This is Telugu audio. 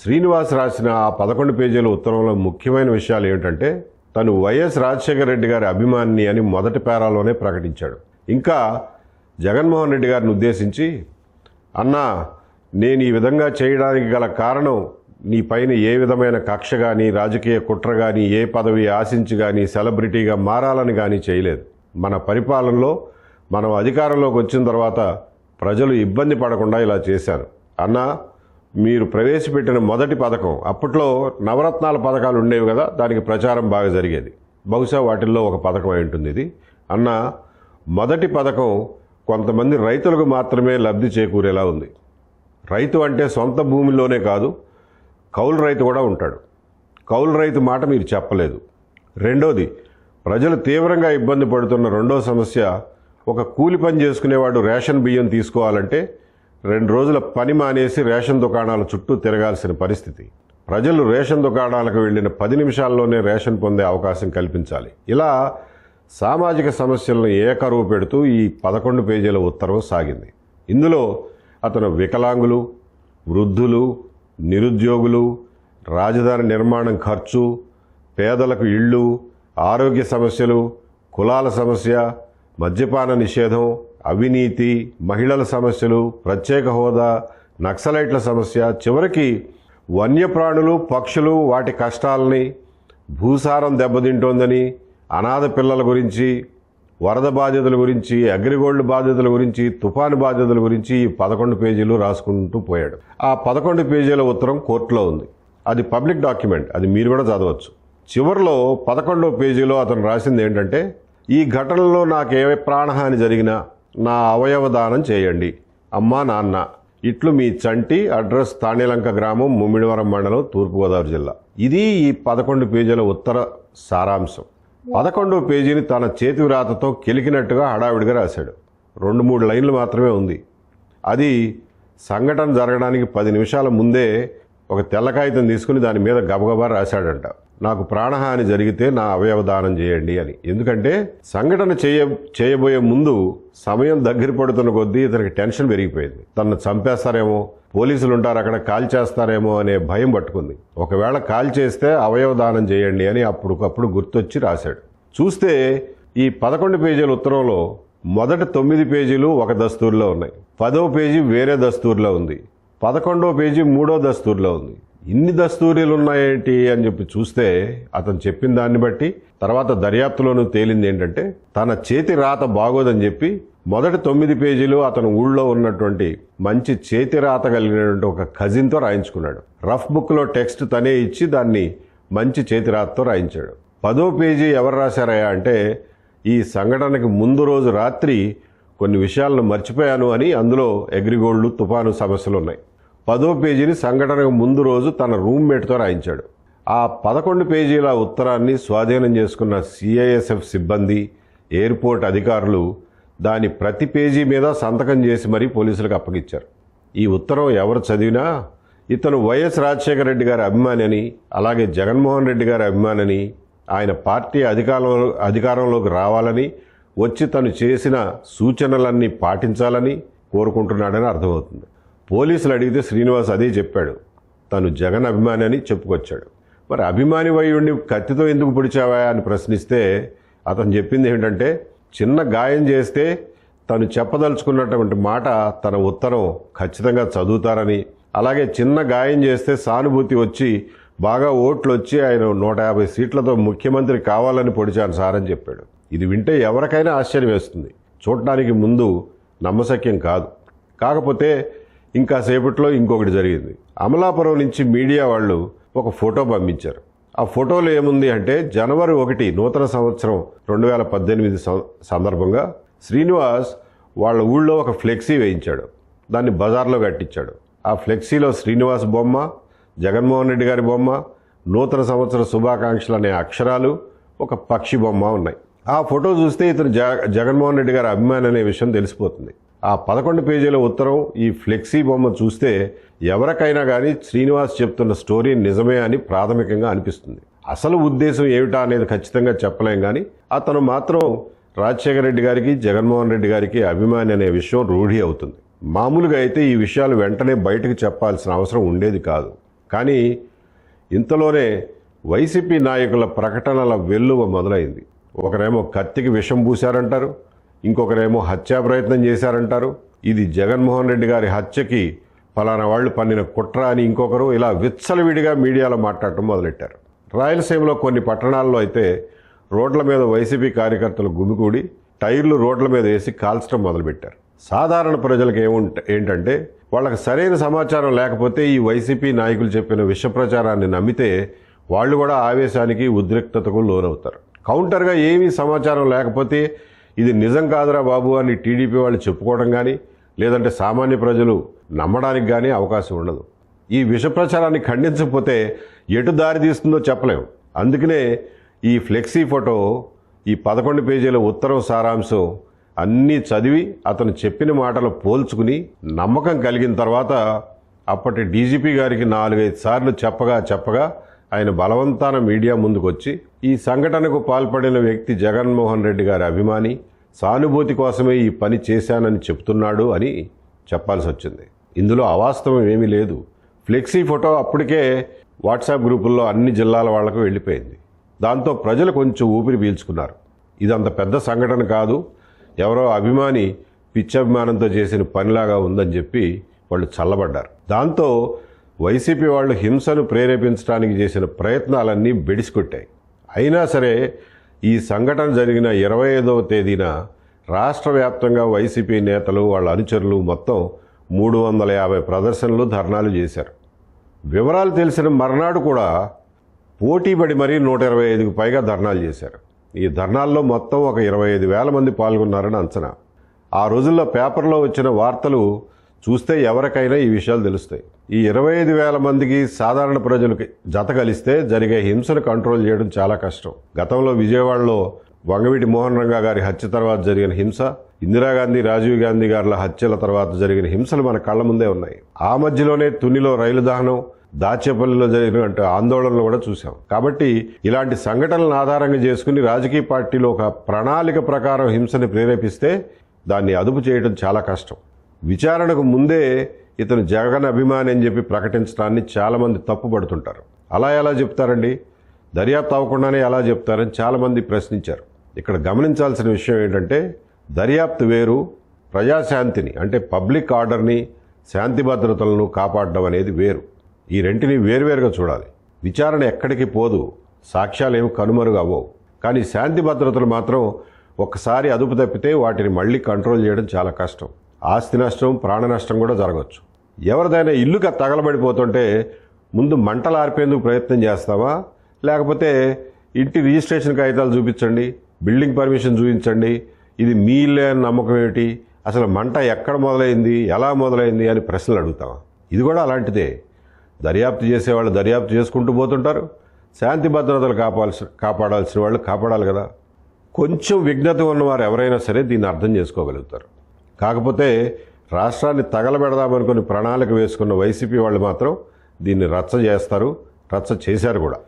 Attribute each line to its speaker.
Speaker 1: శ్రీనివాస్ రాసిన ఆ పదకొండు పేజీల ఉత్తరంలో ముఖ్యమైన విషయాలు ఏమిటంటే తను వైఎస్ రాజశేఖర రెడ్డి గారి అభిమాని అని మొదటి పేరాలోనే ప్రకటించాడు. ఇంకా జగన్మోహన్ రెడ్డి గారిని ఉద్దేశించి అన్నా నేను ఈ విధంగా చేయడానికి గల కారణం నీ పైన ఏ విధమైన కక్ష కానీ రాజకీయ కుట్ర కానీ ఏ పదవి ఆశించి కానీ సెలబ్రిటీగా మారాలని కానీ చేయలేదు. మన పరిపాలనలో మనం అధికారంలోకి వచ్చిన తర్వాత ప్రజలు ఇబ్బంది పడకుండా ఇలా చేశాను అన్నా మీరు ప్రవేశపెట్టిన మొదటి పథకం. అప్పట్లో నవరత్నాల పథకాలు ఉండేవి కదా దానికి ప్రచారం బాగా జరిగేది. బహుశా వాటిల్లో ఒక పథకం అయి ఉంటుంది ఇది. అన్న మొదటి పథకం కొంతమంది రైతులకు మాత్రమే లబ్ధి చేకూరేలా ఉంది. రైతు అంటే సొంత భూమిలోనే కాదు కౌలు రైతు కూడా ఉంటాడు. కౌలు రైతు మాట మీరు చెప్పలేదు. రెండోది ప్రజలు తీవ్రంగా ఇబ్బంది పడుతున్న రెండో సమస్య ఒక కూలి పని చేసుకునేవాడు రేషన్ బియ్యం తీసుకోవాలంటే రెండు రోజుల పని మానేసి రేషన్ దుకాణాల చుట్టూ తిరగాల్సిన పరిస్థితి. ప్రజలు రేషన్ దుకాణాలకు వెళ్ళిన పది నిమిషాల్లోనే రేషన్ పొందే అవకాశం కల్పించాలి. ఇలా సామాజిక సమస్యలను ఏకరువు పెడుతూ ఈ పదకొండు పేజీల ఉత్తర్వు సాగింది. ఇందులో అతను వికలాంగులు వృద్ధులు నిరుద్యోగులు రాజధాని నిర్మాణం ఖర్చు పేదలకు ఇళ్ళు ఆరోగ్య సమస్యలు కులాల సమస్య మద్యపాన నిషేధం అవినీతి మహిళల సమస్యలు ప్రత్యేక హోదా నక్సలైట్ల సమస్య చివరికి వన్యప్రాణులు పక్షులు వాటి కష్టాలని భూసారం దెబ్బతింటోందని అనాథ పిల్లల గురించి వరద బాధ్యతల గురించి అగ్రిగోల్డ్ బాధ్యతల గురించి తుఫాను బాధ్యతల గురించి ఈ పదకొండు పేజీలు రాసుకుంటూ పోయాడు. ఆ పదకొండు పేజీల ఉత్తరం కోర్టులో ఉంది. అది పబ్లిక్ డాక్యుమెంట్. అది మీరు కూడా చదవచ్చు. చివరిలో పదకొండవ పేజీలో అతను రాసింది ఏంటంటే ఈ ఘటనలో నాకు ఏ ప్రాణహాని జరిగినా నా అవయవ దానం చేయండి. అమ్మా నాన్న ఇట్లు మీ చంటి అడ్రస్ తాణిలంక గ్రామం ముమ్మిడివరం మండలం తూర్పుగోదావరి జిల్లా. ఇది ఈ పదకొండు పేజీల ఉత్తర సారాంశం. పదకొండవ పేజీని తన చేతి వ్రాతతో కెలికినట్టుగా హడావిడిగా రాశాడు. రెండు మూడు లైన్లు మాత్రమే ఉంది. అది సంఘటన జరగడానికి పది నిమిషాల ముందే ఒక తెల్ల కాగితం తీసుకుని దాని మీద గబగబా రాశాడంట. నాకు ప్రాణహాని జరిగితే నా అవయవ దానం చేయండి అని. ఎందుకంటే సంఘటన చేయ చేయబోయే ముందు సమయం దగ్గర పడుతున్న కొద్దీ ఇతనికి టెన్షన్ పెరిగిపోయింది. తనను చంపేస్తారేమో పోలీసులు ఉంటారు అక్కడ కాల్ చేస్తారేమో అనే భయం పట్టుకుంది. ఒకవేళ కాల్ చేస్తే అవయవ దానం చేయండి అని అప్పుడుకప్పుడు గుర్తొచ్చి రాశాడు. చూస్తే ఈ పదకొండు పేజీల ఉత్తరంలో మొదటి తొమ్మిది పేజీలు ఒక దస్తూరులో ఉన్నాయి. పదో పేజీ వేరే దస్తూరులో ఉంది. పదకొండో పేజీ మూడో దస్తూరులో ఉంది. ఇన్ని దస్తూరీలు ఉన్నాయేంటి అని చెప్పి చూస్తే అతను చెప్పిన దాన్ని బట్టి తర్వాత దర్యాప్తులోనూ తేలింది ఏంటంటే తన చేతి రాత బాగోదని చెప్పి మొదటి తొమ్మిది పేజీలు అతను ఊళ్ళో ఉన్నటువంటి మంచి చేతి రాత కలిగినటువంటి ఒక కజిన్తో రాయించుకున్నాడు. రఫ్ బుక్లో టెక్స్ట్ తనే ఇచ్చి దాన్ని మంచి చేతి రాతతో రాయించాడు. పదో పేజీ ఎవరు రాశారయ్యా అంటే ఈ సంఘటనకి ముందు రోజు రాత్రి కొన్ని విషయాలను మర్చిపోయాను అని అందులో అగ్రిగోల్డ్ తుఫాను సమస్యలు ఉన్నాయి పదో పేజీని సంఘటనకు ముందు రోజు తన రూమ్మేట్తో రాయించాడు. ఆ పదకొండు పేజీల ఉత్తరాన్ని స్వాధీనం చేసుకున్న సిఐఎస్ఎఫ్ సిబ్బంది ఎయిర్పోర్ట్ అధికారులు దాని ప్రతి పేజీ మీద సంతకం చేసి మరీ పోలీసులకు అప్పగించారు ఈ ఉత్తరం ఎవరు చదివినా ఇతను వైఎస్ రాజశేఖర రెడ్డి గారి అభిమాని అని అలాగే జగన్మోహన్ రెడ్డి గారి అభిమాని అని ఆయన పార్టీ అధికారంలో అధికారంలోకి రావాలని వచ్చి తను చేసిన సూచనలన్నీ పాటించాలని కోరుకుంటున్నాడని అర్థమవుతుంది. పోలీసులు అడిగితే శ్రీనివాస్ అదే చెప్పాడు. తను జగన్ అభిమాని అని చెప్పుకొచ్చాడు. మరి అభిమాని వయ్యుడిని కత్తితో ఎందుకు పొడిచావా అని ప్రశ్నిస్తే అతను చెప్పింది ఏంటంటే చిన్న గాయం చేస్తే తను చెప్పదలుచుకున్నటువంటి మాట తన ఉత్తరం ఖచ్చితంగా చదువుతారని. అలాగే చిన్న గాయం చేస్తే సానుభూతి వచ్చి బాగా ఓట్లు వచ్చి ఆయన నూట యాభై సీట్లతో ముఖ్యమంత్రి కావాలని పొడిచాను సార్ అని చెప్పాడు. ఇది వింటే ఎవరికైనా ఆశ్చర్యం వేస్తుంది. చూడటానికి ముందు నమ్మశక్యం కాదు. కాకపోతే ఇంకా సేపట్లో ఇంకొకటి జరిగింది. అమలాపురం నుంచి మీడియా వాళ్ళు ఒక ఫోటో పంపించారు. ఆ ఫోటోలో ఏముంది అంటే జనవరి ఒకటి నూతన సంవత్సరం రెండు వేల పద్దెనిమిది సందర్భంగా శ్రీనివాస్ వాళ్ళ ఊళ్ళో ఒక ఫ్లెక్సీ వేయించాడు. దాన్ని బజార్లో కట్టించాడు. ఆ ఫ్లెక్సీలో శ్రీనివాస్ బొమ్మ జగన్మోహన్ రెడ్డి గారి బొమ్మ నూతన సంవత్సర శుభాకాంక్షలు అనే అక్షరాలు ఒక పక్షి బొమ్మ ఉన్నాయి. ఆ ఫోటో చూస్తే ఇతను జ జగన్మోహన్ రెడ్డి గారి అభిమాని అనే విషయం తెలిసిపోతుంది. ఆ పదకొండు పేజీల ఉత్తరం ఈ ఫ్లెక్సీ బొమ్మ చూస్తే ఎవరికైనా కానీ శ్రీనివాస్ చెప్తున్న స్టోరీ నిజమే అని ప్రాథమికంగా అనిపిస్తుంది. అసలు ఉద్దేశం ఏమిటా అనేది ఖచ్చితంగా చెప్పలేం కానీ అతను మాత్రం రాజశేఖర రెడ్డి గారికి జగన్మోహన్ రెడ్డి గారికి అభిమాని అనే విషయం రూఢి అవుతుంది. మామూలుగా అయితే ఈ విషయాలు వెంటనే బయటకు చెప్పాల్సిన అవసరం ఉండేది కాదు. కానీ ఇంతలోనే వైసీపీ నాయకుల ప్రకటనల వెల్లువ మొదలైంది. ఒకరేమో కత్తికి విషం పూశారంటారు ఇంకొకరేమో హత్యా ప్రయత్నం చేశారంటారు. ఇది జగన్మోహన్ రెడ్డి గారి హత్యకి ఫలానా వాళ్ళు పన్నిన కుట్ర అని ఇంకొకరు ఇలా విచ్చలవిడిగా మీడియాలో మాట్లాడటం మొదలెట్టారు. రాయలసీమలో కొన్ని పట్టణాల్లో అయితే రోడ్ల మీద వైసీపీ కార్యకర్తలు గుమికూడి టైర్లు రోడ్ల మీద వేసి కాల్చడం మొదలుపెట్టారు. సాధారణ ప్రజలకు ఏముంట ఏంటంటే వాళ్ళకి సరైన సమాచారం లేకపోతే ఈ వైసీపీ నాయకులు చెప్పిన విష ప్రచారాన్ని నమ్మితే వాళ్ళు కూడా ఆవేశానికి ఉద్రిక్తతకు లోనవుతారు. కౌంటర్గా ఏమీ సమాచారం లేకపోతే ఇది నిజం కాదురా బాబు అని టీడీపీ వాళ్ళు చెప్పుకోవడం కానీ లేదంటే సామాన్య ప్రజలు నమ్మడానికి కానీ అవకాశం ఉండదు. ఈ విష ప్రచారాన్ని ఖండించకపోతే ఎటు దారి తీస్తుందో చెప్పలేం. అందుకనే ఈ ఫ్లెక్సీ ఫోటో ఈ పదకొండు పేజీల ఉత్తరం సారాంశం అన్నీ చదివి అతను చెప్పిన మాటలు పోల్చుకుని నమ్మకం కలిగిన తర్వాత అప్పటి డీజీపీ గారికి నాలుగైదు సార్లు చెప్పగా చెప్పగా ఆయన బలవంతాన మీడియా ముందుకు వచ్చి ఈ సంఘటనకు పాల్పడిన వ్యక్తి జగన్మోహన్ రెడ్డి గారి అభిమాని సానుభూతి కోసమే ఈ పని చేశానని చెప్తున్నాడు అని చెప్పాల్సి వచ్చింది. ఇందులో అవాస్తవం ఏమీ లేదు. ఫ్లెక్సీ ఫోటో అప్పటికే వాట్సాప్ గ్రూపుల్లో అన్ని జిల్లాల వాళ్ళకు వెళ్ళిపోయింది. దాంతో ప్రజలు కొంచెం ఊపిరి పీల్చుకున్నారు. ఇదంత పెద్ద సంఘటన కాదు. ఎవరో అభిమాని పిచ్చభిమానంతో చేసిన పనిలాగా ఉందని చెప్పి వాళ్ళు చల్లబడ్డారు. దాంతో వైసీపీ వాళ్ళు హింసను ప్రేరేపించడానికి చేసిన ప్రయత్నాలన్నీ బెడిసికొట్టాయి. అయినా సరే ఈ సంఘటన జరిగిన ఇరవై ఐదవ తేదీన రాష్ట్ర వ్యాప్తంగా వైసీపీ నేతలు వాళ్ళ అనుచరులు మొత్తం మూడు వందల యాభై ప్రదర్శనలు ధర్నాలు చేశారు. వివరాలు తెలిసిన మర్నాడు కూడా పోటీపడి మరీ నూట ఇరవై ఐదుకు పైగా ధర్నాలు చేశారు. ఈ ధర్నాల్లో మొత్తం ఒక ఇరవై ఐదు వేల మంది పాల్గొన్నారని అంచనా. ఆ రోజుల్లో పేపర్లో వచ్చిన వార్తలు చూస్తే ఎవరికైనా ఈ విషయాలు తెలుస్తాయి. ఈ ఇరవై ఐదు వేల మందికి సాధారణ ప్రజలకి జత కలిస్తే జరిగే హింసను కంట్రోల్ చేయడం చాలా కష్టం. గతంలో విజయవాడలో వంగవీటి మోహన్ రంగా గారి హత్య తర్వాత జరిగిన హింస ఇందిరాగాంధీ రాజీవ్ గాంధీ గారుల హత్యల తర్వాత జరిగిన హింసలు మన కళ్ళ ముందే ఉన్నాయి. ఆ మధ్యలోనే తునిలో రైలు దహనం దాచేపల్లిలో జరిగిన ఆందోళనలు కూడా చూసాం కాబట్టి ఇలాంటి సంఘటనలను ఆధారంగా చేసుకుని రాజకీయ పార్టీలో ఒక ప్రణాళిక ప్రకారం హింసని ప్రేరేపిస్తే దాన్ని అదుపు చేయడం చాలా కష్టం. విచారణకు ముందే ఇతను జగన్ అభిమాని అని చెప్పి ప్రకటించడాన్ని చాలామంది తప్పుపడుతుంటారు అలా ఎలా చెప్తారండి? దర్యాప్తు అవ్వకుండానే ఎలా చెప్తారని చాలామంది ప్రశ్నించారు. ఇక్కడ గమనించాల్సిన విషయం ఏంటంటే దర్యాప్తు వేరు ప్రజాశాంతిని అంటే పబ్లిక్ ఆర్డర్ని శాంతి భద్రతలను కాపాడడం అనేది వేరు. ఈ రెంటిని వేరువేరుగా చూడాలి. విచారణ ఎక్కడికి పోదు సాక్ష్యాలు ఏమి కనుమరుగు అవ్వవు కానీ శాంతి భద్రతలు మాత్రం ఒక్కసారి అదుపు తప్పితే వాటిని మళ్ళీ కంట్రోల్ చేయడం చాలా కష్టం. ఆస్తి నష్టం ప్రాణ నష్టం కూడా జరగవచ్చు. ఎవరిదైనా ఇల్లుగా తగలబడిపోతుంటే ముందు మంటలు ఆర్పేందుకు ప్రయత్నం చేస్తావా లేకపోతే ఇంటి రిజిస్ట్రేషన్ కాగితాలు చూపించండి బిల్డింగ్ పర్మిషన్ చూపించండి ఇది మీ ఇల్లే అని నమ్మకం ఏమిటి? అసలు మంట ఎక్కడ మొదలైంది ఎలా మొదలైంది అని ప్రశ్నలు అడుగుతావా ఇది కూడా అలాంటిదే. దర్యాప్తు చేసేవాళ్ళు దర్యాప్తు చేసుకుంటూ పోతుంటారు. శాంతి భద్రతలు కాపాల్సి కాపాడాల్సిన వాళ్ళు కాపాడాలి కదా. కొంచెం విఘ్నత ఉన్నవారు ఎవరైనా సరే దీన్ని అర్థం చేసుకోగలుగుతారు. కాకపోతే రాష్ట్రాన్ని తగలబెడదామనుకుని ప్రణాళిక వేసుకున్న వైసీపీ వాళ్ళు మాత్రం దీన్ని రచ్చ చేస్తారు రచ్చ చేశారు కూడా.